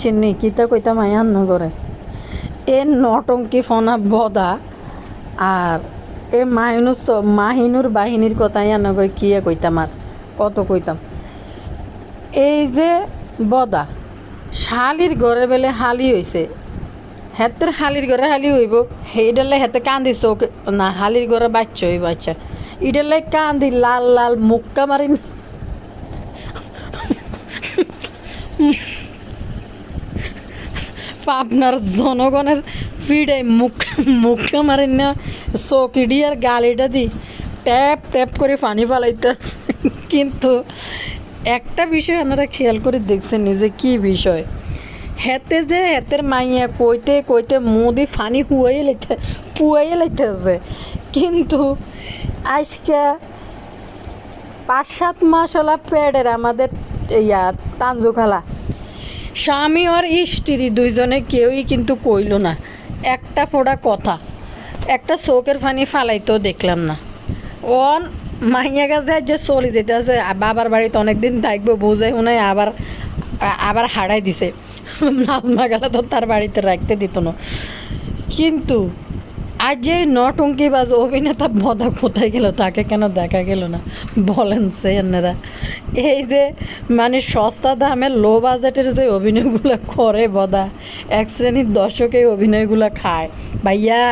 চিনি, কিতা কইতাম আয়ান নগরে এ নটঙ্কি ফনা বদা আর এ মাহিনুস তো মাহিনুর বাহিনীর কথা আয়ান নগরে কিয়ে কইতাম আর কত কইতাম? এই যে বদা শালির ঘরে বেলে হালি হইছে হেতের হালির ঘরে হালি হইব, সেইডালে হেতে কান্দি চোখ না হালির ঘরে বাচ্চা হইব আচ্ছা। ইডালে কান্দি লাল লাল মুক্কা মারি আপনার জনগণের পিড়ে মুখ, মুখে মারেন না চকিডি আর গালিটা দি, ট্যাপ ট্যাপ করে পানি ফালাইতে কিন্তু একটা বিষয় আপনারা খেয়াল করে দেখছেন যে কি বিষয়? হেতে যে হেতের মাইয়া কইতে কইতে মুদি ফানি হুয়াই লাইতে, পুয়াই লাইতেছে। কিন্তু আজকে পাঁচ সাত মাস হলা পেডের আমাদের ইয়া তাঞ্জু খালা স্বামী আর স্ত্রী দুইজনে কেউই কিন্তু কইল না। একটা ফোড়া কথা, একটা চোখের ফানি ফালাইতেও দেখলাম না। অন মাইয়া গাছে যে চলে যেতে আছে বাবার বাড়িতে অনেকদিন থাকবে বোঝাই শুনে আবার আবার হারাই দিছে। নাজমা গেলে তো তার বাড়িতে রাখতে দিত না। কিন্তু আজ যে নটঙ্কিবাজ অভিনেতা বদা কোথায় গেল, তাকে কেন দেখা গেল না? বলেন সে এনারা এই যে মানে সস্তা দামে লো বাজেটের যে অভিনয়গুলো করে বদা, এক শ্রেণির দর্শক অভিনয়গুলো খায়। ভাইয়া,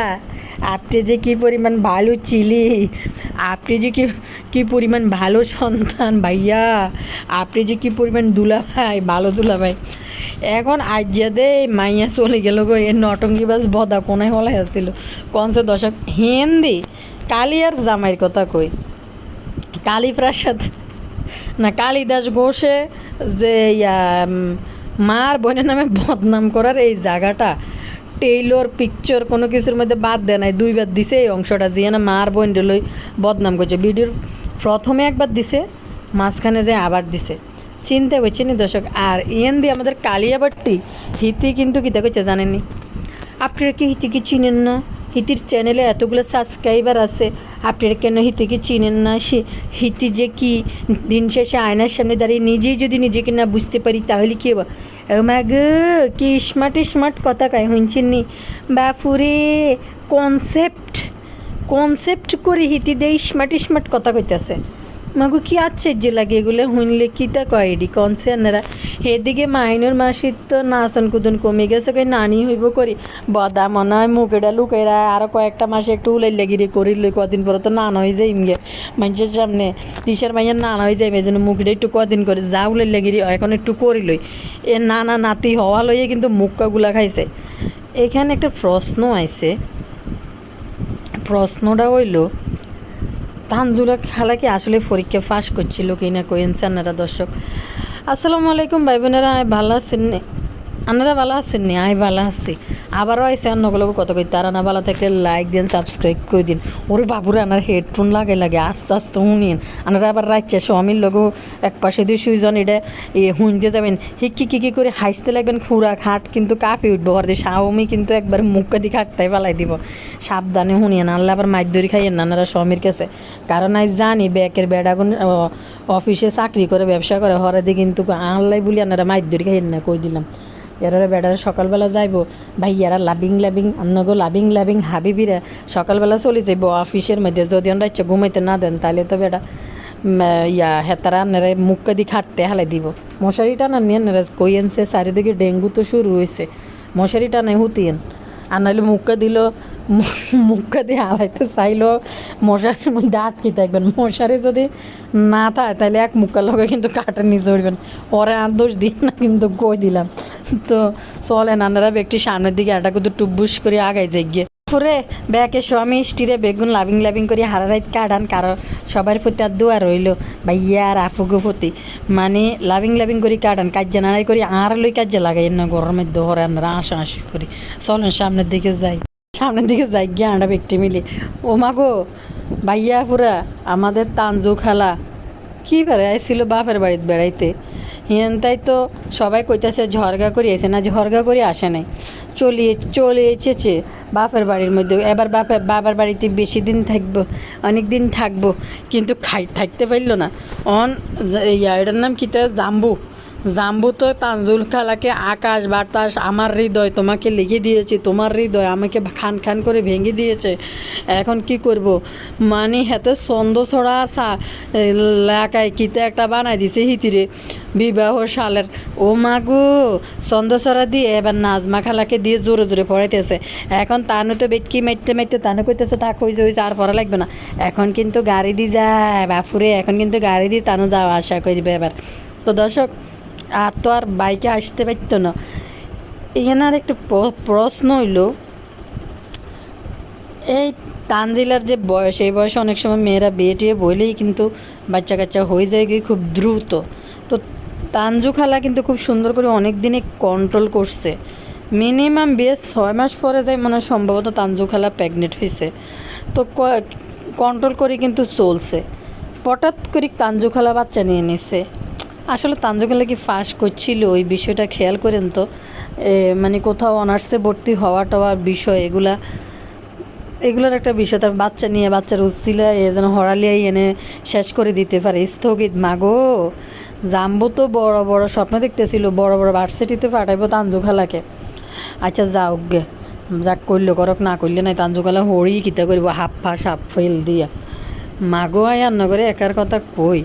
আপনি যে কি পরিমাণ ভালো চিলি, আপনি যে কি কি পরিমাণ ভালো সন্তান, ভাইয়া, আপনি যে কি পরিমাণ দুলা ভাই ভালো দুলা এখন আজ্যাদে মাইয়া চলে গেল গো এর নটঙ্গিবাজ বদা কোনায় হলে আসছিল কনসে দশক হিন্দি, কালিয়ার জামাইয়ের কথা কই। কালীপ্রাসাদ, না কালিদাস ঘোষে যে ইয়া মার বোনের নামে বদনাম করার এই জায়গাটা, টেইলর, পিকচার কোনো কিছুর মধ্যে বাদ দেয় নাই, দুইবার দিছে এই অংশটা দিয়ে না মার বোন বদনাম করছে। ভিডিওর প্রথমে একবার দিছে, মাঝখানে যে আবার দিছে। চিনতে হচ্ছে নি দর্শক। আর ইয়েন দিয়ে আমাদের কালিয়াবাট্টি, হিতি কিন্তু কী দেখেছে জানেননি? আপনারা কি হিতিকে চিনেন না? হিতির চ্যানেলে এতগুলো সাবস্ক্রাইবার আছে, আপনারা কেন হিতিকে চিনেন না? সে হিতি যে কি দিন শেষে আয়নার সামনে দাঁড়িয়ে নিজেই যদি নিজেকে না বুঝতে পারি, তাহলে কী হবে? ম্যাগ কি স্মার্ট স্মার্ট কথা কায়, শুনছেন নি? বাপুরে কনসেপ্ট কনসেপ্ট করে হিতি দিয়ে স্মার্ট স্মার্ট কথা কইতেছে। মাগু, কি লাগে এগুলো? শুনলে কিতা কয় এডি? কনসেনারা এদিকে মাহিনুর মাসির তো নাচন কুদন কমে গেছে কই নানি হইব করি। বদা মনে হয় মুখেটা লুকেরা আরও কয়েকটা মাসে একটু উলাই লাগিরে করি লই কদিন পরে তো নান হয়ে যায় ইমগে মানুষের সামনে তিসার মাইয়ার নান হয়ে যায় এই জন্য মুখটা একটু কদিন করে যা উলাই লাগিরি, এখন একটু করি লই। এ নানা নাতি হওয়া লইয়ে কিন্তু মুক্কাগুলা খাইছে। এখানে একটা প্রশ্ন আইছে। প্রশ্নটা হইল তানজুলা খালা কি আসলে পরীক্ষা ফাঁস করছিল কিনা না কইনছে দর্শক আসসালামু আলাইকুম ভাই বোনেরা, ভালো আছেন? আপনারা ভালো আছেন নি? আমি ভালো আছি। আবারও আইসে অন্যগুলোকে কত কই তারা না ভালো থাকলে লাইক দিন সাবস্ক্রাইব করে দিন। ওরে বাবুরে, আনার হেডফোন লাগে লাগে। আস্তে আস্তে শুনিন। আপনারা আবার রাখছে স্বামীর লগেও এক পাশে দিয়ে সুইজন এটা শুনতে যাবেন। হিকি কিকি করে হাসতে লাগবেন? খুঁড়া খাট কিন্তু কাঁপে উঠবো। আর স্বামী কিন্তু একবার মুখ দিয়ে খাটতাই পালাই দিব। সাবধানে শুনিয়েন আনলে আবার মাছ ধরি খাইয়েন না আপনারা স্বামীর কাছে। কারণ আজ জানি ব্যাকের বেড়াগুন অফিসে চাকরি করে, ব্যবসা করে। হরাদি কিন্তু আল্লাহ বলি আপনারা মাছ ধরি খাইয়েন না, কই দিলাম। এরা বেড়ারা সকালবেলা যাইব। ভাই এরা লাভিং লাভিং অন্যগো লাভিং লাভিং হাবিবিরা সকালবেলা চলে যাইব অফিসের মধ্যে। যদি আমরা ইচ্ছা ঘুমাইতে না দেন তাহলে তো বেড়া ইয়া, হেতারা নেরে মুখকে দি খাটতে হালাই দিব। মশারি টানা নিয়ে কই কইয়েনছে চারিদিকে ডেঙ্গু তো শুরু হয়েছে মশারি টানে হুতিয়েন আর নাহলে মুখকে দিল মুখে দিয়ে হালাইতে চাইলেও মশারির মধ্যে আটকে থাকবেন? মশারি যদি না থাকে, তাহলে এক মুখের লগে কিন্তু কাটা নিয়ে চড়বেন পরে আর দোষ দিন না, কিন্তু কই দিলাম। তো চলেন আনারা ব্যক্তি সামনের দিকে একটা কিন্তু টুব্বুস করে আগাই যাই গিয়ে। ফুরে, ব্যাকে স্বামী স্টিরে বেগুন লাভিং লাভিং করে হারারাইত কাটান কারও সবার প্রতি আর দোয়া রইল। ভাইয়া আর আফুগো প্রতি মানে লাভিং লাভিং করে কাটান কাজ্যা নাড়াই করে, আর লই কাজ্যা লাগাই না, গরমের দোহরে আমরা আশা আশি করি। চলেন, সামনের দিকে যাই। সামনের দিকে যাই গিয়ে আন্ডা ব্যক্তি মিলে। ও মাগো ভাইয়া পুরা আমাদের তানজু খালা, কি বেড়ে আইছিল বাপের বাড়িতে বেড়াইতে। হিয়েন তাই তো সবাই কইতাছে ঝরগা করে, এসে না ঝরগা করে আসে নাই। চলিয়ে চলে এসেছে বাপের বাড়ির মধ্যে, এবার বাপের বাবার বাড়িতে বেশি দিন থাকব, অনেক দিন থাকব, কিন্তু খাই, থাকতে পারল না। অন, ইয়া, এটার নাম কি তা? জাম্বু। জাম্বু তো তানজুল খালাকে আকাশ বাতাস, আমার হৃদয়, তোমাকে লিখে দিয়েছে, তোমার হৃদয় আমাকে খান খান করে ভেঙে দিয়েছে। এখন কি করব? মানে হাতে ছন্দ ছড়া সা লাকায় কিতে একটা বানাই দিছে হিতিরে, বিবাহ সালের। ও মাগো ছন্দ ছড়া দিয়ে এবার নাজমা খালাকে দিয়ে জোরে জোরে পড়াইতেছে। এখন তানু তো বেটকি মারতে মারতে তানু কইতেছে, তা কইছে হয়েছে আর পড়া লাগবে না। এখন কিন্তু গাড়ি দিয়ে যায়, বাপুরে, এখন কিন্তু গাড়ি দিয়ে তানু যাওয়া আশা করবে এবার। তো দর্শক আর তো আর বাইকে আসতে পারতো না। এখানে আর একটু প্রশ্ন হইল, এই তানজিলার যে বয়স, এই বয়সে অনেক সময় মেয়েরা বিয়ে টিয়ে বলেই কিন্তু বাচ্চা কাচ্চা হয়ে যায় গিয়ে খুব দ্রুত। তো তানজু খালা কিন্তু খুব সুন্দর করে অনেক দিনে কন্ট্রোল করছে। মিনিমাম বিয়ে ছয় মাস পরে যায় মনে হয় সম্ভবত তানজু খালা প্রেগনেন্ট হয়েছে তো কন্ট্রোল করে কিন্তু চলছে। হঠাৎ করে তানজু খালা বাচ্চা নিয়ে নিছে। আসলে তানজু খালা কি ফাঁস করছিল? ওই বিষয়টা খেয়াল করেন তো। মানে কোথাও অনার্সে ভর্তি হওয়া টাওয়ার বিষয়, এগুলা, এগুলোর একটা বিষয়, তার বাচ্চা নিয়ে বাচ্চার উচ্ছিলা, এ যেন হরালিয়াই এনে শেষ করে দিতে পারে। স্থগিত মাগো জাম্বু তো বড় বড় স্বপ্ন দেখতেছিল, বড় বড় ভার্সিটিতে পাঠাইবো তানজু খালাকে আচ্ছা যাও গে, যাক করলে, করক না করলে নাই তানজু খালা হরি কিতা করব, হাফ ফাঁস, হাফ ফেল দিয়া। মাগো আয় রান্না করে একার কথা কই?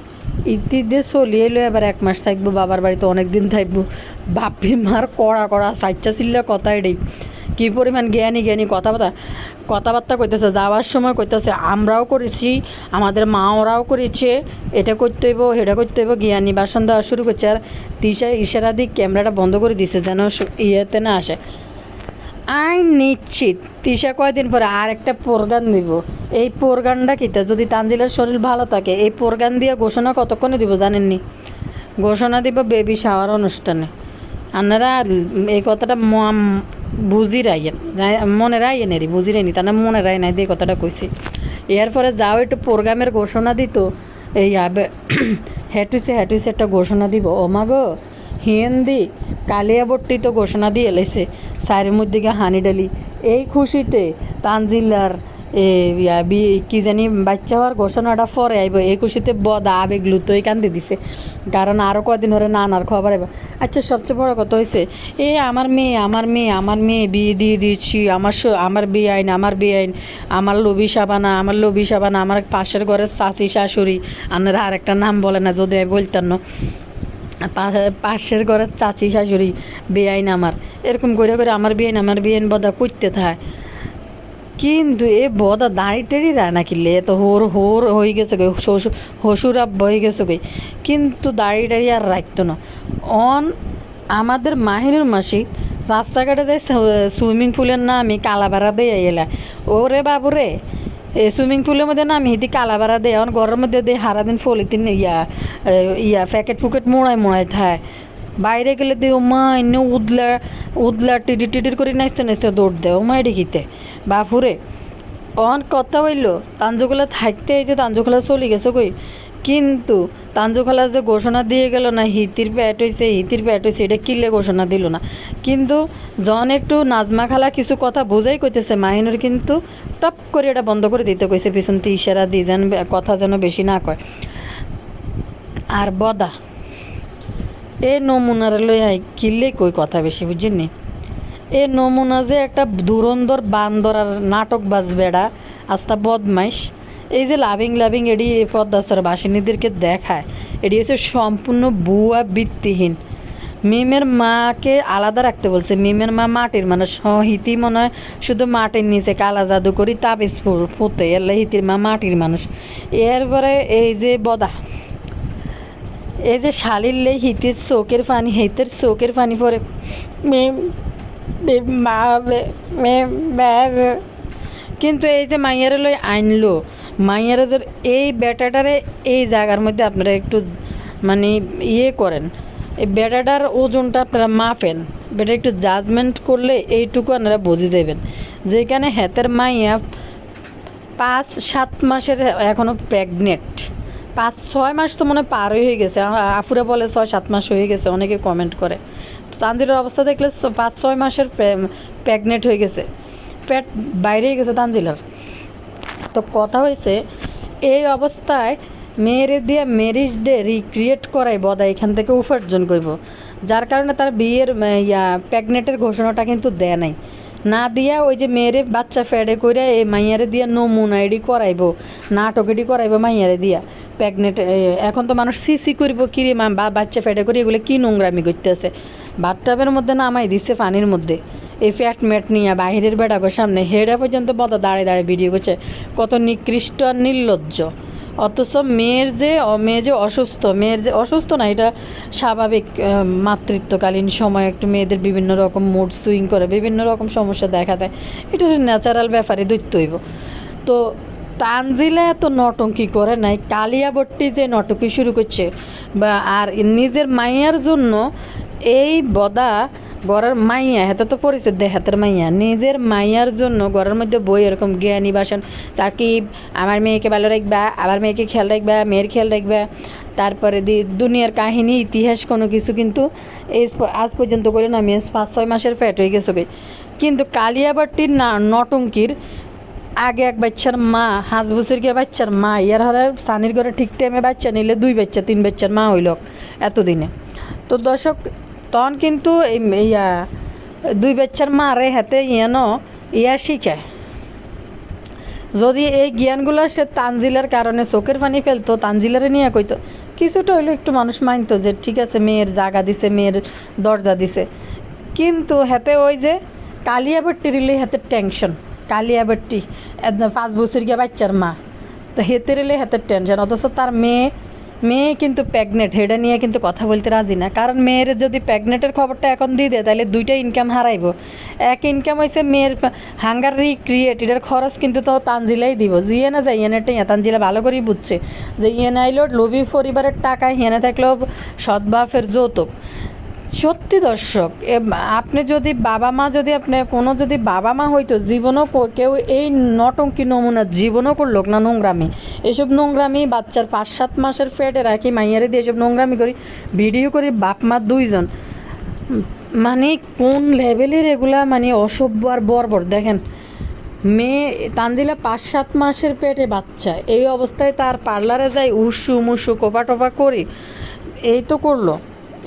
ইতি দিয়ে চলিয়ে এলো এবার এক মাস থাকব বাবার বাড়িতে অনেক দিন থাকব। বাপির মার কড়া কড়া সাইচা চিল্লা কথা এটাই কী পরিমাণ জ্ঞানী জ্ঞানী কথাবার্তা কথাবার্তা কইতেছে যাওয়ার সময় কইতেছে আমরাও করেছি আমাদের মা ওরাও করেছে এটা করতে হইব এটা করতে হইব, জ্ঞানী বাসন দেওয়া শুরু করছে। আর তিশা ইশারা দিক ক্যামেরাটা বন্ধ করে দিছে, যেন ইয়েতে না আসে। আই নিশ্চিত। তিশা কয়দিন পরে আর একটা পোরগান দিব। এই পোরগানটা কিতা যদি তানজিলের শরীর ভালো থাকে, এই পোরগান দিয়ে ঘোষণা কতক্ষণে দিব জানেননি? ঘোষণা দিব বেবি শাওয়ার অনুষ্ঠানে। আপনারা এই কথাটা বুঝি রাইয়েন রাই- মনে রাইয়েন এরি বুঝি রাইনি তা না মনে রাই নাই দিয়ে কথাটা কইছি। এরপরে যাও একটু প্রোগ্রামের ঘোষণা দিত। এই হ্যাটুসে হ্যাটুসে একটা ঘোষণা দিব। ও মাগো হিন্দি কালিয়াবট্টি তো ঘোষণা দিয়ে এলাইছে সাইরের মধ্যে গিয়ে হানি ডালি এই খুশিতে তানজিল্লার কি জানি, বাচ্চা হওয়ার ঘোষণাটা পরে আইব। এই খুশিতে বদ, আবেগ লুতোই কান্দে দিছে। কারণ আরও কদিন ধরে নানার খবর আইব। আচ্ছা সবচেয়ে বড় কথা হয়েছে এ, আমার মেয়ে আমার মেয়ে আমার মেয়ে বিয়ে দিয়ে দিয়েছি। আমার আমার বিয়ে আইন, আমার বিয়ে আইন। আমার লবি সাবানা, আমার লবি সাবানা, আমার পাশের ঘরের চাচি, শাশুড়ি। আপনারা আর একটা নাম বলে না, যদি বলতেন না। পাশের ঘরের চাচি শাশুড়ি, বেআইন আমার। এরকম করে করে আমার বিয়েন আমার বিয়েন বদা করতে থাকে কিন্তু এ বদা দাঁড়ি টেড়ি রায় নাকি লে তো হোর হোর হয়ে গেছে গে, শ্বশুর হয়ে গেছে গে। কিন্তু দাড়ি টাড়ি আর রাখতো না। অন আমাদের মাহিনুর মাসি রাস্তাঘাটে যাই সুইমিং পুলের নামই কালাবাড়া দিয়ে এলা ওরে বাবুরে এই সুইমিং পুলের মধ্যে না আমি হিদি কালাবাড়া দেয় এখন ঘরের মধ্যে দিয়ে হারাদিন ফলিতিন ইয়া ইয়া প্যাকেট ফুকেট মোড়ায় মোড়ায় থায়। বাইরে গেলে দিয়ে ওমা, এনে উদলা উদলা টিডি টিডির করে নাচতে নাচতে দৌড় দেয়, ওমা এডিকিতে বাপুরে অন কথা হইল তাঞ্জগুলা থাকতে এই যে তাঞ্জগুলা চলে গেছে কই? কিন্তু তাঞ্জুকলা যে ঘোষণা দিয়ে গেল না, হিতির প্যাট হয়েছে হিতির প্যাট হয়েছে এটা কিলে ঘোষণা দিল না। কিন্তু জন একটু নাজমা খালা কিছু কথা বোঝাই কইতেছে, মাহিনুর কিন্তু টপ করে এটা বন্ধ করে দিতে কইছে, পিছন ইশারা দিয়ে যেন কথা যেন বেশি না কয়। আর বদা, এ নমুনার লই কিনলে কই কথা বেশি বুঝিনি এ নমুনা যে একটা দুরন্দর বান্দর আর নাটক বাজবে এরা আস্তা বদমাইশ। এই যে লাভিং লাভিং এডি পদ্মাস্তর বাসিনীদেরকে দেখায়। এটি হচ্ছে সম্পূর্ণ বুয়া ভিত্তিহীন মিমের মাকে আলাদা রাখতে বলছে। মিমের মা মাটির মানে সহিতি মনে হয় শুধু মাটির নিচে কালা জাদু করি, তাবিজ ফুটে এলে হিতির মা মাটির মানুষ। এরপরে এই যে বদা। এই যে শালির লে হিতের চোখের পানি, হিতের চোখের পানি পরে মা কিন্তু এই যে মাইয়ারে লই আনলো মাইয়ারে যে এই ব্যাটাটারে এই জায়গার মধ্যে আপনারা একটু মানে ইয়ে করেন। এই বেটাটার ওজনটা আপনারা মাপেন। বেটা একটু জাজমেন্ট করলে এইটুকু আপনারা বুঝে যাবেন। যেখানে হেতের মাইয়া পাঁচ, সাত মাসের এখনও প্রেগনেন্ট পাঁচ, ছয় মাস তো মনে পার হয়ে গেছে। আ- আপুরা বলে ছয়, সাত মাস হয়ে গেছে, অনেকে কমেন্ট করে। তো তানজিলের অবস্থা দেখলে পাঁচ, ছয় মাসের প্রেগনেন্ট হয়ে গেছে। পেট বাইরে গেছে তানজিলার। তো কথা হয়েছে, এই অবস্থায় মেয়েরে দিয়ে ম্যারেজ ডে রিক্রিয়েট করাই বদা এখান থেকে উপার্জন করব। যার কারণে তার বিয়ের ইয়া, প্রেগনেন্টের ঘোষণাটা কিন্তু দেয় নাই। না দিয়া ওই যে মেয়েরে বাচ্চা ফেডে করে এই মাইয়ারে দিয়া নমুনা এডি করাইবো, নাটক করাইবো মাইয়ারে দিয়া। প্রেগনেন্ট এখন তো মানুষ সিসি করিব কিরে মা, বা, বাচ্চা ফেডে করে, এগুলো কি নোংরামি করতেছে? বাথটাবের মধ্যে নামাই দিচ্ছে পানির মধ্যে। এই ফ্যাট ম্যাট নিয়ে বাহিরের বেড়াগোর সামনে হেডা পর্যন্ত বদা দাঁড়িয়ে দাঁড়িয়ে ভিডিও করছে। কত নিকৃষ্ট আর নির্লজ্জ। অথচ মেয়ের যে মেয়ে যে অসুস্থ, মেয়ের যে অসুস্থ না, এটা স্বাভাবিক মাতৃত্বকালীন সময় একটু মেয়েদের বিভিন্ন রকম মুড সুইং করে, বিভিন্ন রকম সমস্যা দেখা দেয়। এটা হচ্ছে ন্যাচারাল ব্যাপারে দৈত্য হইব তো তানজিলা এত নটঙ্কি করে নাই, কালিয়াবট্টি যে নটকি শুরু করছে, বা আর নিজের মাইয়ার জন্য এই বদা গড়ের মাইয়া, হাতে তো পরিচিত দেয় হাতের মাইয়া। নিজের মাইয়ার জন্য ঘরের মধ্যে বই এরকম জ্ঞানী বাসন সাকিব, আমার মেয়েকে ভালো রাখবা, আমার মেয়েকে খেয়াল রাখবা, মেয়ের খেয়াল রাখবা। তারপরে দি, দুনিয়ার কাহিনী, ইতিহাস কোনো কিছু কিন্তু এই আজ পর্যন্ত করে না, আমি পাঁচ, ছয় মাসের ফ্যাট হয়ে গেছে। কিন্তু কালিয়াবাট্টির না, নটঙ্কির আগে এক বাচ্চার মা হাঁস বছর গিয়ে বাচ্চার মা, ইয়ার হলে সানির ঘরে ঠিক টাইমে বাচ্চা নিলে দুই বাচ্চা, তিন বাচ্চার মা হইল এতদিনে। তো দর্শক তখন কিন্তু ইয়া, দুই বাচ্চার মা রে হাতে ইয়ান ইয়া শিখায় যদি এই জ্ঞানগুলো সে তানজিলার কারণে চোখের পানি ফেলতো, তানজিলারে নিয়ে কইতো, কিছুটা হইল একটু মানুষ মানতো যে ঠিক আছে, মেয়ের জাগা দিছে, মেয়ের দরজা দিছে। কিন্তু হাতে ওই যে কালিয়াবট্টি রিলে হাতে টেনশন একদম পাঁচ বছর গিয়ে বাচ্চার মা, তো হেতে রিলে হাতে টেনশন, অথচ তার মেয়ে মেয়ে কিন্তু প্রেগনেন্ট হেডা নিয়ে কিন্তু কথা বলতে রাজি না। কারণ মেয়ের যদি প্রেগনেন্টের খবরটা এখন দিয়ে দেয়, তাহলে দুইটা ইনকাম হারাইব। এক ইনকাম হয়েছে মেয়ের হাঙ্গার রিক্রিয়েট এটার খরচ কিন্তু তো তানজিলাই দিব। জিয়ে না যায় ইয়েনেটা টাই তানজিলা ভালো করেই বুঝছে। যে ইয়েন আইলো, লোভি পরিবারের টাকা হিয়েনে থাকলেও সদ্বাফের যৌতুক। সত্যি দর্শক আপনি যদি বাবা মা যদি আপনি কোনো যদি বাবা মা হইতো জীবনও কেউ এই নটঙ্কি নমুনা জীবনও করল না নোংরামি। এসব নোংরামি বাচ্চার পাঁচ সাত মাসের ফেটে রাখি, মাইয়ারে দিয়ে এসব নোংরামি করি, ভিডিও করি, বাপ মা দুইজন। মানে কোন লেভেলের এগুলা মানে অসভ্য আর বর্বর, দেখেন। মেয়ে তানজিলা পাঁচ সাত মাসের পেটে বাচ্চা, এই অবস্থায় তার পার্লারে যাই উসু মুসু কোপা টোপা করি, এই তো করল।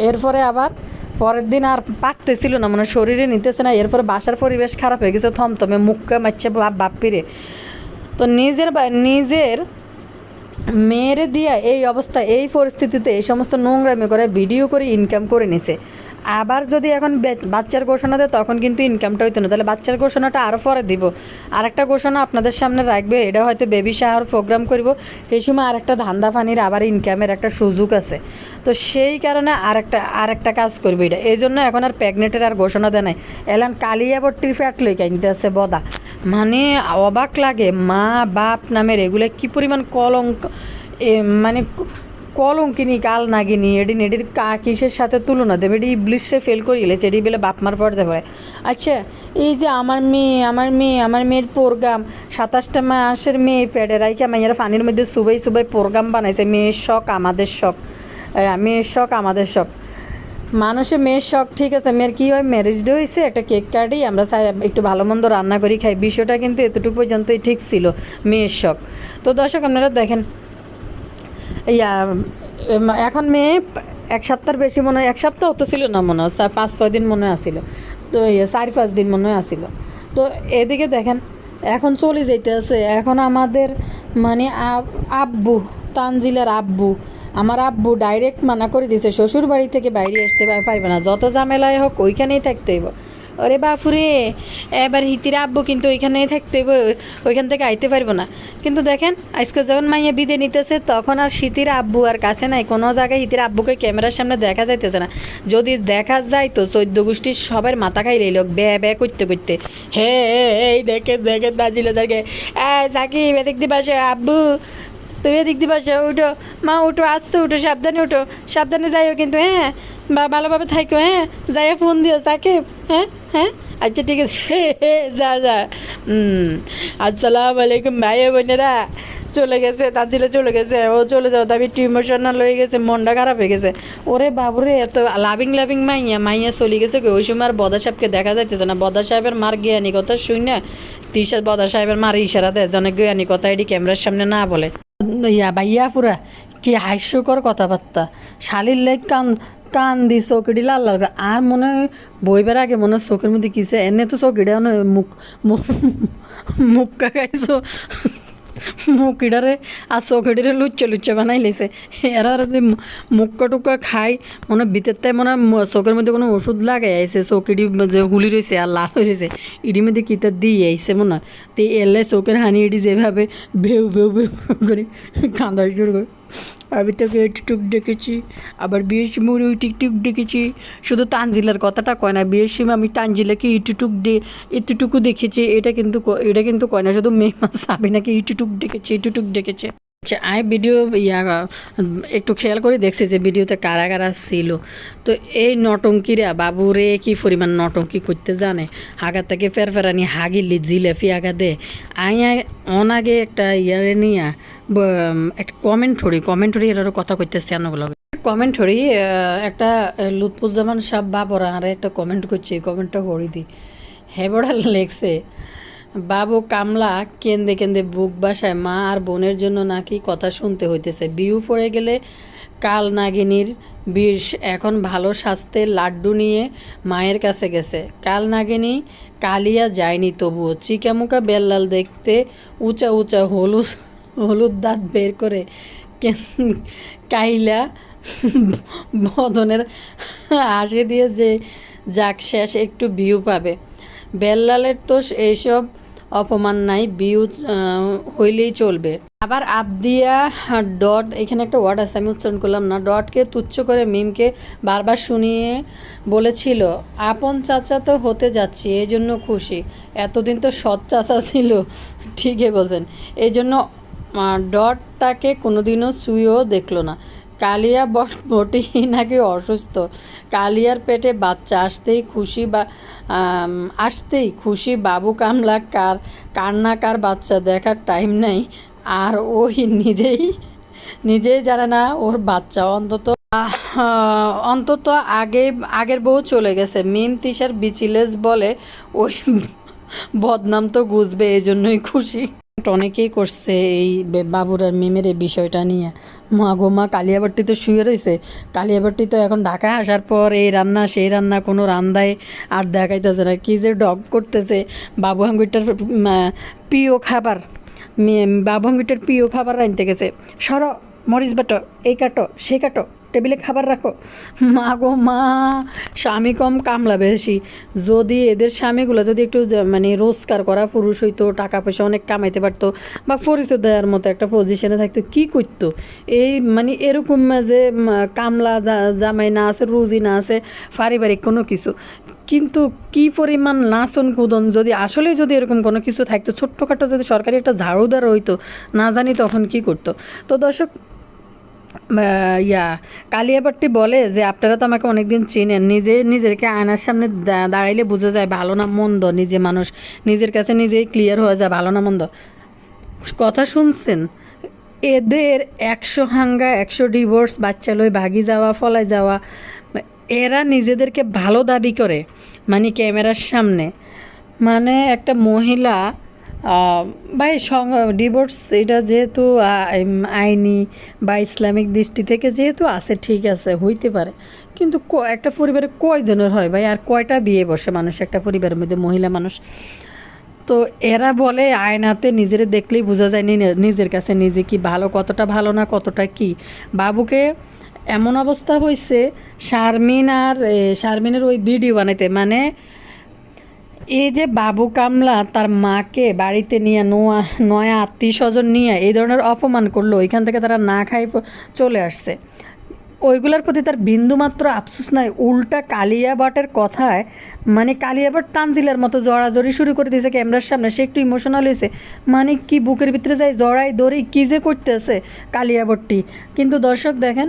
এরপরে আবার পরের দিন আর পাকতেছিল না মানে শরীরে নিতেছে না, এরপরে বাসার পরিবেশ খারাপ হয়ে গেছে, থমথমে মুখকে মারছে বাপ বাপ্পিরে তো নিজের নিজের মেয়েরে দিয়া এই অবস্থা, এই পরিস্থিতিতে এই সমস্ত নোংরামি করে ভিডিও করে ইনকাম করে নিছে। আবার যদি এখন বাচ্চার ঘোষণা দেয়, তখন কিন্তু ইনকামটা হইতো না। তাহলে বাচ্চার ঘোষণাটা আরও পরে দিব। আরেকটা ঘোষণা আপনাদের সামনে রাখবে, এটা হয়তো বেবি শাওয়ার প্রোগ্রাম করব। সেই সময় আরেকটা ধান্দা ফানির আবার ইনকামের একটা সুযোগ আছে। তো সেই কারণে আরেকটা আরেকটা কাজ করবে এটা। এই জন্য এখন আর প্রেগনেন্টের আর ঘোষণা দেয় নাই। এলান কালিয়াবট্টির ফ্যাট লই কিনতে আছে বদা। মানে অবাক লাগে মা বাপ নামের এগুলো কি পরিমাণ কলঙ্ক মানে কলঙ্কিনি কাল নাগিনি এডি এডির কা কিসের সাথে তুলনা? দেবে, এডি ইবলিশে ফেল করে গেলেছে, এডি বেলে বাপ মার পড়তে পারে আচ্ছা এই যে আমার মেয়ে আমার মেয়ে, আমার মেয়ের প্রোগ্রাম, সাতাশটা মাসের মেয়ে পেটে রাইকে মাইয়ার পানির মধ্যে সুবাই সুবাই প্রোগ্রাম বানাইছে, মেয়ের শখ, আমাদের শখ। মেয়ের শখ, আমাদের শখ। মানুষের মেয়ের শখ, ঠিক আছে, মেয়ের কী হয় ম্যারেজ ডে হয়েছে একটা কেক কাটি, আমরা চাই- একটু ভালো মন্দ রান্না করি, খাই। বিষয়টা কিন্তু এতটুকু পর্যন্তই ঠিক ছিল, মেয়ের শখ। তো দর্শক, আপনারা দেখেন ইয়া এখন মেয়ে এক সপ্তাহের বেশি মনে হয়, এক সপ্তাহ তো ছিল না মনে হয় পাঁচ, ছয় দিন মনে আসিল। তো চারি, পাঁচ দিন মনে হয় আসিল। তো এদিকে দেখেন, এখন চলে যেতে আছে এখন আমাদের মানে আব- আব্বু, তানজিলার আব্বু, আমার আব্বু ডাইরেক্ট মানা করে দিছে শ্বশুর বাড়ি থেকে বাইরে আসতে পারবে না, যত ঝামেলায় হোক ওইখানেই থাকতে হইব। ওরে বাপুরে, এবার হিতির আব্বু কিন্তু ওইখানেই থাকতে ওইখান থেকে আইতে পারব না। কিন্তু দেখেন, আজকে যখন মাইয়া বিদে নিতেছে, তখন আর শীতির আব্বু আর কাছে নাই। কোনো জায়গায় হিতির আব্বুকে ক্যামেরার সামনে দেখা যাইতেছে না। যদি দেখা যায় তো চৈদ্য গোষ্ঠীর সবার মাথা খাই রইল বে বে, করতে করতে। হে, এই দেখে দেখে, দাজিল, দেখে। এ সাকিব, এদিক দিয়ে আব্বু। তুমি এদিক দিয়ে বাসে, উঠো। মা, উঠো আসতে উঠো, সাবধানে উঠো। সাবধানে যাইও কিন্তু হ্যাঁ? বা ভালোভাবে থাকো হ্যাঁ? যাইয়া ফোন দিও সাকিব হ্যাঁ? হ্যাঁ? আচ্ছা ঠিক আছে। যা যা। আসসালামু আলাইকুম ভাই বোনেরা। চলে গেছে তার তাজিলে চলে গেছে। ও চলে যাও তবে একটু ইমোশনাল হয়ে গেছে, মনটা খারাপ হয়ে গেছে। ওরে বাবুরে, এত লাভিং লাভিং মাইয়া মাইয়া চলে গেছে ওই সময় আর বদা সাহেবকে দেখা যাইতেছে না। বদা সাহেবের মার জ্ঞানী কথা শুই না তিশা বদা সাহেবের মার ইশারা দেয় জনে জ্ঞানী কথা এটি ক্যামেরার সামনে না বলে। ইয়া বাইয়া পুরা কি হাস্যকর কথাবার্তা শালির লেগ কান কান দি চৌকিডি লাল লাল। আর মনে বইবার আগে মনে চোখের মধ্যে কিসে এনে তো চৌকিটা মুখ মুখ মুখ কাকাইছো মুখিডারে আর চৌকিডিরে লুচ্চা লুচ্চা বানাই লেছে। এরা যে মুক্কা টুক্কা খাই মনে ভিতর মনে চোখের মধ্যে কোনো ওষুধ লাগাই আইছে চৌকিডি যে হুলি রয়েছে আর লাল হয়ে রয়েছে ইডির মধ্যে কিতা দিয়ে আইছে মনে তে এলে চোখের হানি ইডি যেভাবে ভেউ ভেউ ভেউ করে কাঁদা শুরু করে। আমি তোকে টুক ডেকেছি, আবার বিয়ের সময় ওই টিকটুক ডেকেছি। শুধু তানজিলার কথাটা কয় না, বিয়ের আমি তানজিলাকে ইটুটুক ডে ইটুটুকু দেখেছি, এটা কিন্তু এটা কিন্তু কয় না, শুধু মেহমান সাবিনাকে ইটুটুক ডেকেছে ইটুটুক ডেকেছে। আচ্ছা আই ভিডিও ইয়া একটু খেয়াল করে দেখছি যে ভিডিওতে কারা কারা ছিল। তো এই নটঙ্কিরা বাবুরে কি পরিমাণ নটঙ্কি করতে জানে? হাগা থেকে ফের ফেরানি হাগিলি জিলেপি আগা দে আই আই অন আগে একটা ইয়ারে নিয়া একটা কমেন্ট হরি কমেন্ট হরি এটারও কথা আনগুলো কমেন্ট হরি একটা লুৎফুজ্জামান সাহ বাবরা আরে একটা কমেন্ট করছে কমেন্টটা হরি দি হেবড়া লেখছে বাবু কামলা কেন্দে কেন্দে বুক বাসায় মা আর বোনের জন্য নাকি কথা শুনতে হইতেছে। বিউ পড়ে গেলে কাল নাগিনীর বিষ। এখন ভালো স্বাস্থ্যে লাড্ডু নিয়ে মায়ের কাছে গেছে। কাল নাগিনী কালিয়া যায়নি তবুও। চিকামুকা বেল্লাল দেখতে উঁচা উঁচা হলুদ হলুদ দাঁত বের করে কাইলা বদনের হাসি দিয়ে যে যাক শেষ একটু ভিউ পাবে। বেল্লালের তো এইসব অপমান নাই ভিউ হইলেই চলবে। আবার আবদিয়া ডট এখানে একটা ওয়ার্ড আছে, আমি উচ্চারণ করলাম না। ডটকে তুচ্ছ করে মিমকে বারবার শুনিয়ে বলেছিল, আপন চাচা তো হতে যাচ্ছি এই জন্য খুশি। এতদিন তো সৎ চাচা ছিল, ঠিকই বলছেন। এই জন্য ডটটাকে কোনোদিনও শুয়েও দেখল না। কালিয়া বট বটি নাকি অসুস্থ? কালিয়ার পেটে বাচ্চা, আসতেই খুশি বা আসতেই খুশি বাবু কামলা, কার কার না কার বাচ্চা দেখার টাইম নেই। আর ওই নিজেই নিজেই জানে না ওর বাচ্চা অন্তত অন্তত আগে, আগের বউ চলে গেছে। মিম তিশার বিচিলেস বলে, ওই বদনাম তো গুজবে এই জন্যই খুশি। অনেকেই করছে এই বাবুর আর মিমের এই বিষয়টা নিয়ে। মা গো, মা কালিয়াবাট্টি তো শুয়ে রয়েছে। কালিয়াবাট্টি তো এখন ঢাকায় আসার পর এই রান্না, সেই রান্না কোনো রান্দায় আর দেখাইতেছে না। কি যে ডগ করতেছে বাবু হাঙ্গুইটার প্রিয় খাবার। বাবু হাঙ্গুইটার প্রিয় খাবার রাঁধতে গেছে। সর, মরিচ বাটো, এই কাটো, সেই কাটো। টেবিলে খাবার রাখো। মা গো মা, স্বামী কম কামলা বেশি। যদি এদের স্বামীগুলো যদি একটু মানে রোজগার করা পুরুষ হইতো, টাকা পয়সা অনেক কামাইতে পারতো, বা পরিচয় দেওয়ার মতো একটা পজিশনে থাকতো, কি করতো? এই মানে এরকম যে কামলা জামাই না আছে, রুজি না আছে, পারিবারিক কোনো কিছু। কিন্তু কি পরিমাণ নাচন কুদন যদি আসলে যদি এরকম কোনো কিছু থাকতো, ছোট্টখাটো যদি সরকারি একটা ঝাড়ুদার হইতো, না জানি তখন কি করতো। তো দর্শক ইয়া, কালিয়াপাট্টি বলে যে আপনারা তো আমাকে অনেকদিন চেনেন। নিজে নিজেকে আয়নার সামনে দাঁড়াইলে বোঝা যায় ভালো না মন্দ, নিজে মানুষ। নিজের কাছে নিজেই ক্লিয়ার হয়ে যায় ভালো না মন্দ। কথা শুনছেন? এদের একশো হাঙ্গা, একশো ডিভোর্স বাচ্চা লই ভাগি যাওয়া, ফলাই যাওয়া, এরা নিজেদেরকে ভালো দাবি করে মানে ক্যামেরার সামনে। মানে একটা মহিলা ভাই ডিভোর্স এটা যেহেতু আইনি বা ইসলামিক দৃষ্টি থেকে যেহেতু আছে, ঠিক আছে, হইতে পারে। কিন্তু একটা পরিবারে কয়জনের হয় ভাই? আর কয়টা বিয়ে বসে মানুষ? একটা পরিবারের মধ্যে মহিলা মানুষ। তো এরা বলে, আয়নাতে নিজের দেখলেই বোঝা যায় নি- নিজের কাছে নিজে কি ভালো, কতটা ভালো না কতটা কি? বাবুকে এমন অবস্থা হয়েছে শারমিন আর শারমিনের ওই ভিডিও বানাইতে মানে এই যে বাবু কামলা তার মাকে বাড়িতে নিয়ে নোয়া, নয়া আত্মীয় স্বজন নিয়ে এই ধরনের অপমান করল, ওইখান থেকে তারা না খাই চলে আসছে। ওইগুলোর প্রতি তার বিন্দুমাত্র আফসোস নাই, উল্টা কালিয়া বাটের কথায় মানে কালিয়া বাট তানজিলার মতো জড়াজড়ি শুরু করে দিয়েছে ক্যামেরার সামনে, সে একটু ইমোশনাল হয়েছে। মানে কি বুকের ভিতরে যায় জড়াই দড়ি কী যে করতেছে কালিয়া বটটি কিন্তু দর্শক দেখেন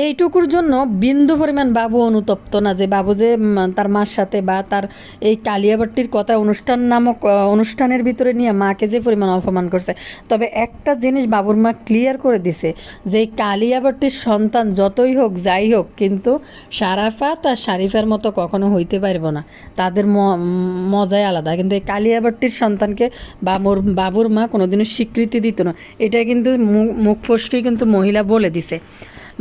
এইটুকুর জন্য বিন্দু পরিমাণ বাবু অনুতপ্ত না যে বাবু যে তার মার সাথে বা তার এই কালিয়াবাট্টির কথা অনুষ্ঠান নামক অনুষ্ঠানের ভিতরে নিয়ে মাকে যে পরিমাণ অপমান করছে। তবে একটা জিনিস বাবুর মা ক্লিয়ার করে দিছে যে এই কালিয়াবাট্টির সন্তান যতই হোক, যাই হোক, কিন্তু সারাফাত আর শারিফার মতো কখনো হইতে পারব না। তাদের মজাই আলাদা। কিন্তু এই কালিয়াবাট্টির সন্তানকে বাবুর বাবুর মা কোনোদিনও স্বীকৃতি দিত না। এটা কিন্তু মুখ ফসকে কিন্তু মহিলা বলে দিছে।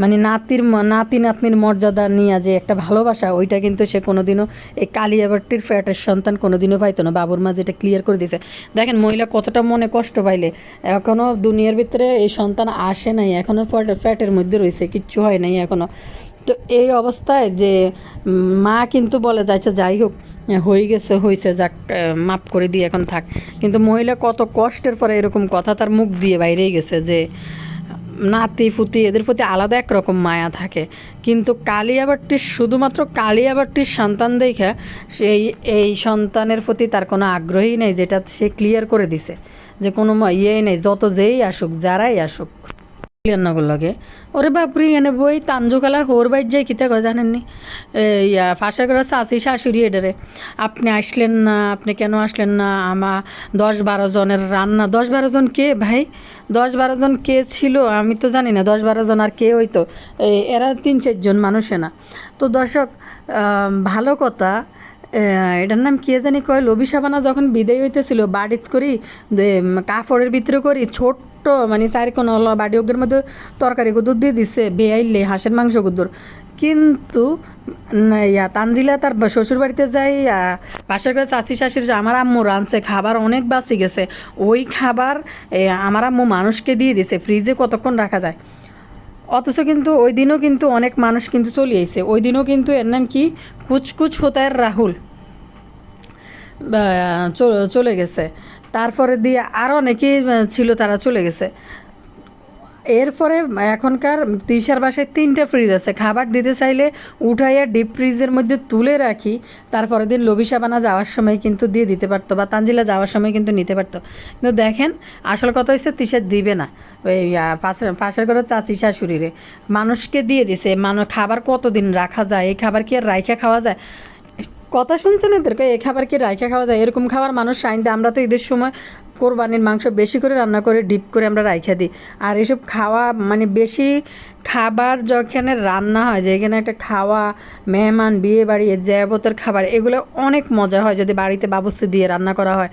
মানে নাতির নাতি নাতনির মর্যাদা নিয়ে যে একটা ভালোবাসা, ওইটা কিন্তু সে কোনোদিনও এই কালিয়াবাট্টির ফ্যাটের সন্তান কোনোদিনও পাইতো না। বাবুর মা যেটা ক্লিয়ার করে দিছে। দেখেন, মহিলা কতটা মনে কষ্ট পাইলে। এখনও দুনিয়ার ভিতরে এই সন্তান আসে নাই এখনও ফ্যাটের মধ্যে রয়েছে, কিচ্ছু হয় নাই এখনও তো এই অবস্থায় যে মা কিন্তু বলে যাচ্ছে যাই হোক, হয়ে গেছে, হয়েছে, যাক মাফ করে দিয়ে এখন থাক। কিন্তু মহিলা কত কষ্টের পরে এরকম কথা তার মুখ দিয়ে বাইরেই গেছে যে নাতি ফুতি এদের প্রতি আলাদা একরকম মায়া থাকে। কিন্তু কালিয়াবাট্টির শুধুমাত্র কালিয়াবাট্টির সন্তান দেখে সেই, এই সন্তানের প্রতি তার কোনো আগ্রহী নেই, যেটা সে ক্লিয়ার করে দিছে। যে কোনো ইয়েই নেই, যত যেই আসুক, যারাই আসুক। লাগে ওরে বাপরি, এনে বই তাঞ্জুকালা হোর বাইর যাই কিতা কয় জানেননি? ইয়া, ফাঁসা করে চাষি শাশুড়ি এডারে। আপনি আসলেন না, আপনি কেন আসলেন না? আমা, দশ বারো জনের রান্না। দশ বারো জন কে ভাই? দশ বারো জন কে ছিল? আমি তো জানি না, দশ বারো জন আর কে হইতো এরা তিন চারজন মানুষে না তো দর্শক ভালো কথা এটার নাম কে জানি কয়? লবি সাবানা যখন বিদায় হইতেছিল, বাড়িত করি কাপড়ের ভিতরে করি ছোট্ট মানে চারি কোন হলো বাড়ি ওগের মধ্যে তরকারি গুদুর দিয়ে দিছে বেআইলে হাঁসের মাংস গুদুর কিন্তু ইয়া, তানজিলা তার শ্বশুর বাড়িতে যাই পাশের ঘরে চাচি শাশুড়ি আমার আম্মু রাঁধছে, খাবার অনেক বাঁচি গেছে। ওই খাবার আমার আম্মু মানুষকে দিয়ে দিছে, ফ্রিজে কতক্ষণ রাখা যায়? অথচ কিন্তু ওই দিনও কিন্তু অনেক মানুষ কিন্তু চলে আইছে। ওই দিনও কিন্তু এর নাম কি? কুচকুচ হোতায়ের রাহুল চলে গেছে। তারপরে দিয়ে আরও অনেকেই ছিল, তারা চলে গেছে। এরপরে এখনকার তিশার বাসায় তিনটা ফ্রিজ আছে। খাবার দিতে চাইলে উঠাইয়া ডিপ ফ্রিজের মধ্যে তুলে রাখি। তারপরের দিন লবি সাবানা যাওয়ার সময় কিন্তু দিয়ে দিতে পারতো বা তানজিলা যাওয়ার সময় কিন্তু নিতে পারতো। কিন্তু দেখেন, আসল কথা হচ্ছে তিশা দিবে না। ওই পাশের পাশের ঘরের চাচি শাশুড়িরে। মানুষকে দিয়ে দিছে। মানুষ খাবার কতদিন রাখা যায়? এই খাবার কি আর রাইখা খাওয়া যায়? কথা শুনছেন এদেরকে এই খাবার কি রাইখা খাওয়া যায়? এরকম খাবার মানুষ রাইন দেয়। আমরা তো ঈদের সময় কোরবানির মাংস বেশি করে রান্না করে, ডিপ করে আমরা রাইখা দিই। আর এসব খাওয়া মানে বেশি খাবার যেখানে রান্না হয় যেখানে একটা খাওয়া, মেহমান বিয়ে বাড়ি জ্যাবতের খাবার, এগুলো অনেক মজা হয় যদি বাড়িতে বাবুস্তি দিয়ে রান্না করা হয়।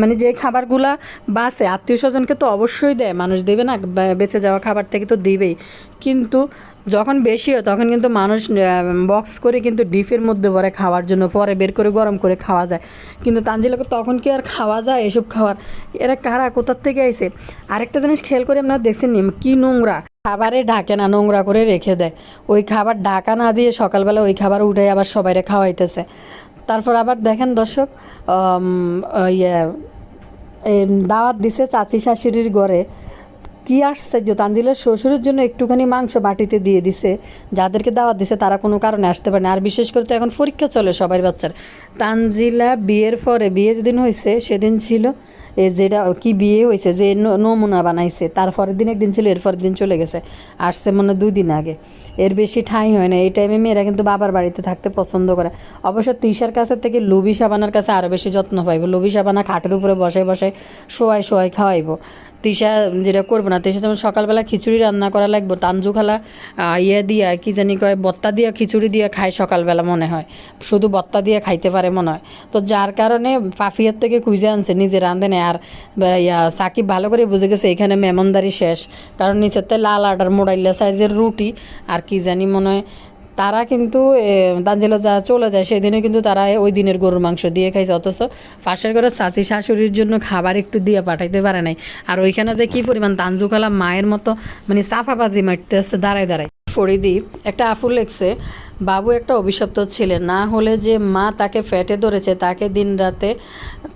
মানে যে খাবারগুলা বাসে, আত্মীয় স্বজনকে তো অবশ্যই দেয়। মানুষ দেবে না বেঁচে যাওয়া খাবার থেকে তো দিবেই। কিন্তু যখন বেশি হয়, তখন কিন্তু মানুষ বক্স করে কিন্তু ডিপের মধ্যে ভরে খাওয়ার জন্য, পরে বের করে গরম করে খাওয়া যায়। কিন্তু তানজিলাকে তখন কি আর খাওয়া যায় এসব খাওয়ার? এরা কারা? কোথার থেকে আইছে? আরেকটা জিনিস খেয়াল করে আপনারা দেখছেন কি নোংরা? খাবারে ঢাকে না, নোংরা করে রেখে দেয়। ওই খাবার ঢাকা না দিয়ে সকালবেলা ওই খাবার উঠে আবার সবাইরে খাওয়াইতেছে। তারপর আবার দেখেন দর্শক ইয়ে দাওয়াত দিছে চাচি শাশুড়ির ঘরে। কি আশ্চর্য তানজিলার শ্বশুরের জন্য একটুখানি মাংস বাটিতে দিয়ে দিছে। যাদেরকে দাওয়াত দিছে, তারা কোনো কারণে আসতে পারে না। আর বিশেষ করে তো এখন পরীক্ষা চলে সবার বাচ্চার। তানজিলা বিয়ের পরে বিয়ে যেদিন হয়েছে সেদিন ছিল এ যেটা কি বিয়ে হয়েছে যে নমুনা বানাইছে। তারপরের দিন একদিন ছিল এর পরের দিন চলে গেছে। আসছে মনে দুই দিন আগে। এর বেশি ঠাঁই হয় না। এই টাইমে মেয়েরা কিন্তু বাবার বাড়িতে থাকতে পছন্দ করে। অবশ্য তিশার কাছে থেকে লুবি সাবানার কাছে আরও বেশি যত্ন পাইব। লুবি সাবানা খাটের উপরে বসে বসে শোয়াই শোয়াই খাওয়াইব। তিশা যেটা করব না, তিশা যেমন সকালবেলা খিচুড়ি রান্না করা লাগবে, তানজু খালা ইয়ে দিয়া, কি জানি কয়, বত্তা দিয়া খিচুড়ি দিয়া খায় সকালবেলা মনে হয়। শুধু বত্তা দিয়ে খাইতে পারে মনে হয়। তো যার কারণে পাফিয়ার থেকে কুইজে আনছে, নিজে রাঁধে নেয় আর ইয়া, সাকিব ভালো করে বুঝে গেছে, এখানে মেমনদারি শেষ। কারণ নিচেতে লাল আটার মোড়াইলা সাইজের রুটি, আর কি জানি মনে হয় তারা কিন্তু দাঞ্জেলা যা চলে যায় সেদিনও কিন্তু তারা ওই দিনের গরুর মাংস দিয়ে খাইছে। অথচ পাশের ঘরে চাচি শাশুড়ির জন্য খাবার একটু দিয়ে পাঠাইতে পারে নাই। আর ওইখানে যে কি পরিমাণ তানজুকালা মায়ের মতো মানে চাফাবাজি মারতে আসছে, দাঁড়ায় দাঁড়ায়। ফরিদি, একটা আফুল লেগছে বাবু একটা অভিশপ্ত ছিলেন না হলে যে মা তাকে ফ্যাটে ধরেছে, তাকে দিন রাতে,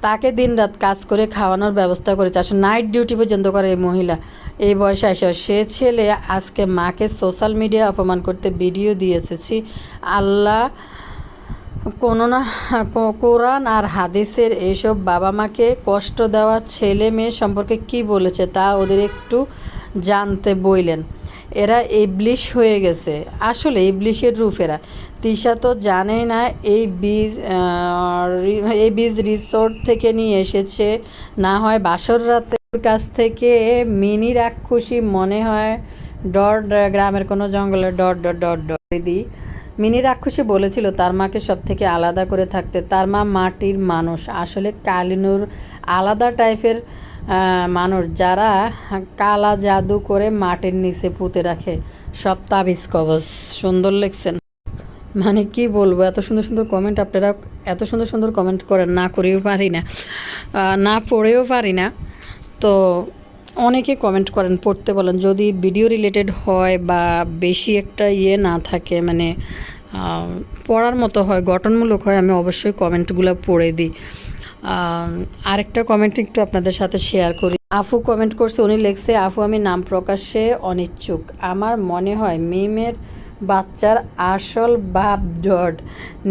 তাকে দিন রাত কাজ করে খাওয়ানোর ব্যবস্থা করেছে। আসলে নাইট ডিউটি পর্যন্ত করে এই মহিলা। এই বয়সে এসে সে ছেলে আজকে মাকে সোশ্যাল মিডিয়া অপমান করতে ভিডিও দিয়েছে। ছি, আল্লাহ, কোনো না কোরআন আর হাদিসের এইসব বাবা মাকে কষ্ট দেওয়া ছেলে মেয়ে সম্পর্কে কি বলেছে তা ওদের একটু জানতে বইলেন। এরা ইবলিশ হয়ে গেছে। আসলে ইবলিশের রূপ এরা। তিশা তো জানেই না এই বীজ এই বীজ রিসোর্ট থেকে নিয়ে এসেছে। না হয় বাসর রাতের কাছ থেকে মিনি রাক্ষসী মনে হয় ডট গ্রামের কোনো জঙ্গলে ডট ডট ডট ডট দিই মিনি রাক্ষসী বলেছিল তার মাকে সব থেকে আলাদা করে থাকতে। তার মা মাটির মানুষ। আসলে কালিনুর আলাদা টাইপের মানুষ যারা কালা জাদু করে মাটির নিচে পুঁতে রাখে। সব তাবিজ কবজ। সুন্দর লিখছেন। মানে কি বলব, এত সুন্দর সুন্দর কমেন্ট আপনারা এত সুন্দর সুন্দর কমেন্ট করেন, না করেও পারি না। না পড়েও পারি না। তো অনেকে কমেন্ট করেন, পড়তে বলেন, যদি ভিডিও রিলেটেড হয় বা বেশি একটা ইয়ে না থাকে মানে পড়ার মতো হয়, গঠনমূলক হয়, আমি অবশ্যই কমেন্টগুলো পড়ে দিই। আরেকটা কমেন্ট একটু আপনাদের সাথে শেয়ার করি। আফু কমেন্ট করছে, উনি লিখছে আফু আমি নাম প্রকাশে অনিচ্ছুক। আমার মনে হয় মিমের বাচ্চার আসল বাপ ডড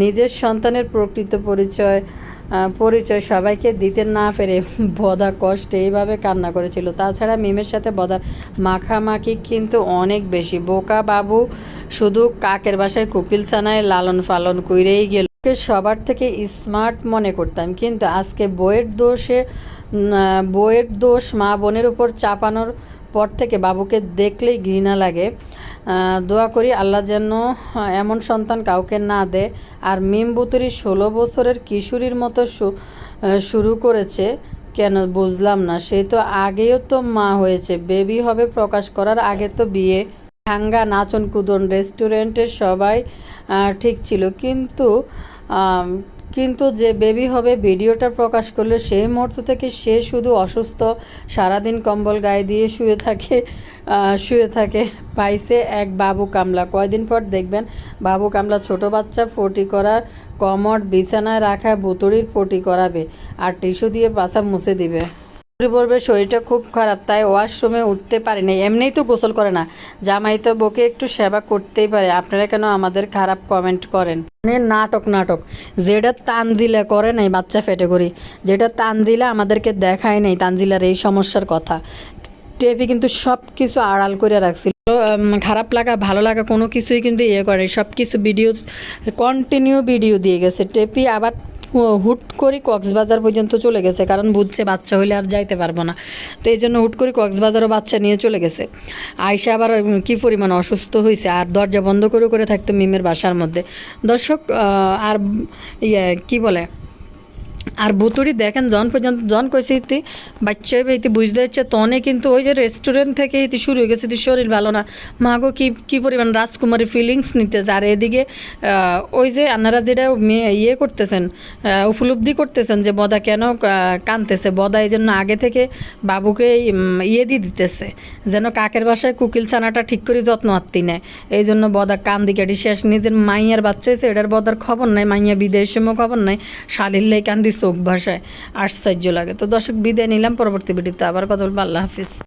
নিজের সন্তানের প্রকৃত পরিচয় পরিচয় সবাইকে দিতে না পেরে বদা কষ্টে এইভাবে কান্না করেছিল। তাছাড়া মিমের সাথে বদার মাখামাখি কিন্তু অনেক বেশি। বোকা বাবু শুধু কাকের বাসায় কুকিল সানায় লালন পালন কইরেই গেল। সবার থেকে স্মার্ট মনে করতাম, কিন্তু আজকে বইয়ের দোষে বইয়ের দোষ মা বোনের উপর চাপানোর পর থেকে বাবুকে দেখলেই ঘৃণা লাগে। দোয়া করি আল্লাহ যেন এমন সন্তান কাউকে না দেয় আর মিম বুতুরি ষোলো বছরের কিশোরীর মতো শুরু করেছে, কেন বুঝলাম না। সে তো আগেও তো মা হয়েছে, বেবি হবে প্রকাশ করার আগে তো বিয়ে। হাঙ্গা নাচন কুদন রেস্টুরেন্টের সবাই ঠিক ছিল। কিন্তু কিন্তু যে বেবি হবে ভিডিওটা প্রকাশ করলে, সেই মুহূর্ত থেকে সে শুধু অসুস্থ, সারাদিন কম্বল গায়ে দিয়ে শুয়ে থাকে। শুয়ে থাকে, পাইছে এক বাবু কামলা। কয়দিন পর দেখবেন বাবু কামলা ছোট বাচ্চা ফটি করার কমট বিছানায় রাখা বুতুড়ির পটি করাবে, আর টিস্যু দিয়ে পাছা মুছে দিবে। পূর্বে, শরীরটা খুব খারাপ, তাই ওয়াশরুমে উঠতে পারি না এমনিই তো গোসল করে না। জামাই তো বকে একটু সেবা করতেই পারে। আপনারা কেন আমাদের খারাপ কমেন্ট করেন? মানে নাটক নাটক। যেটা তানজিলা করে নাই, বাচ্চা ফেটে করি যেটা তানজিলা আমাদেরকে দেখায় নাই, তানজিলার এই সমস্যার কথা। টেপি কিন্তু সব কিছু আড়াল করে রাখছিল। খারাপ লাগা, ভালো লাগা কোনো কিছুই কিন্তু ইয়ে করে সব কিছু ভিডিও কন্টিনিউ ভিডিও দিয়ে গেছে। টেপি আবার হুট করে কক্সবাজার পর্যন্ত চলে গেছে। কারণ বুঝছে বাচ্চা হইলে আর যাইতে পারব না। তো এই জন্য হুট করে কক্সবাজারও বাচ্চা নিয়ে চলে গেছে। আয়সা আবার কি পরিমাণ অসুস্থ হয়েছে আর দরজা বন্ধ করে করে থাকতো মিমের বাসার মধ্যে। দর্শক আর ইয়ে কি বলে? আর বুতুরি দেখেন, জন পর্যন্ত, জন কইছে ইতি, বাচ্চা হইবে ইতি বুঝতে হচ্ছে, তনে কিন্তু ওই যে রেস্টুরেন্ট থেকে ইতি শুরু হয়ে গেছে শরীর ভালো না। মা গো কি কি পরিমাণ রাজকুমারী ফিলিংস নিতেছে? আর এদিকে ওই যে আপনারা যেটা ইয়ে করতেছেন উপলব্ধি করতেছেন যে বদা কেন কানতেছে? বদা এই জন্য আগে থেকে বাবুকে ইয়ে দিয়ে দিতেছে, যেন কাকের বাসায় কুকিল ছানাটা ঠিক করে যত্ন আত্মি নেয়। এই জন্য বদা কান দিকে শেষ। নিজের মাইয়ার বাচ্চা হয়েছে, এটার বদার খবর নাই, মাইয়া বিদেশের খবর নাই, শালির লাই কান্দি চোখ ভাষায় আশ্চর্য লাগে। তো দর্শক, বিদায় নিলাম। পরবর্তী ভিডিওতে আবার কথা বলব। আল্লাহ হাফিজ।